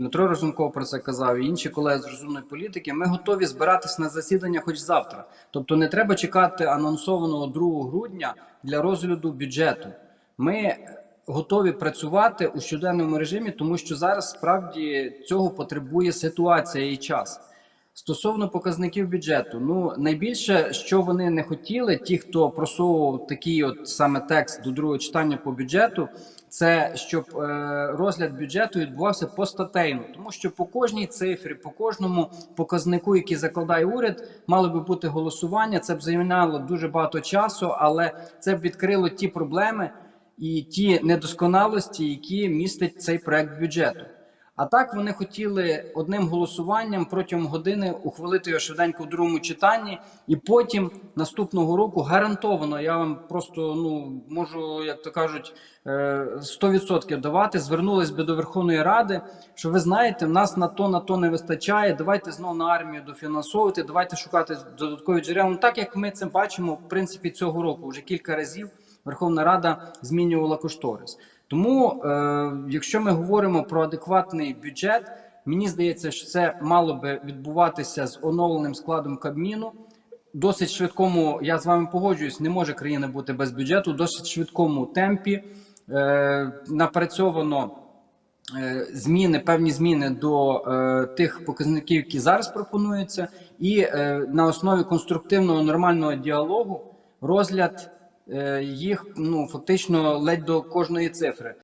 Дмитро Розумков про це казав, і інші колеги з розумної політики. Ми готові збиратись на засідання хоч завтра. Тобто не треба чекати анонсованого 2 грудня для розгляду бюджету. Ми готові працювати у щоденному режимі, тому що зараз справді цього потребує ситуація і час. Стосовно показників бюджету, ну найбільше, що вони не хотіли, ті, хто просовував такий от саме текст до другого читання по бюджету, це щоб е, розгляд бюджету відбувався постатейно, тому що по кожній цифрі, по кожному показнику, який закладає уряд, мало би бути голосування. Це б займало дуже багато часу, але це б відкрило ті проблеми і ті недосконалості, які містить цей проект бюджету. А так вони хотіли одним голосуванням протягом години ухвалити його швиденько в другому читанні, і потім наступного року гарантовано. Я вам просто ну можу, як то кажуть, е, 100% давати. Звернулись би до Верховної Ради, що ви знаєте, в нас на то на то не вистачає. Давайте знову на армію дофінансовувати. Давайте шукати додаткові джерела. Ну, так як ми це бачимо, в принципі, цього року вже кілька разів Верховна Рада змінювала кошторис. Тому, е, якщо ми говоримо про адекватний бюджет, мені здається, що це мало би відбуватися з оновленим складом Кабміну. Досить швидкому, я з вами погоджуюсь, не може країна бути без бюджету. Досить швидкому темпі е, напрацьовано е, зміни, певні зміни до е, тих показників, які зараз пропонуються, і е, на основі конструктивного нормального діалогу розгляд їх ну фактично ледь до кожної цифри.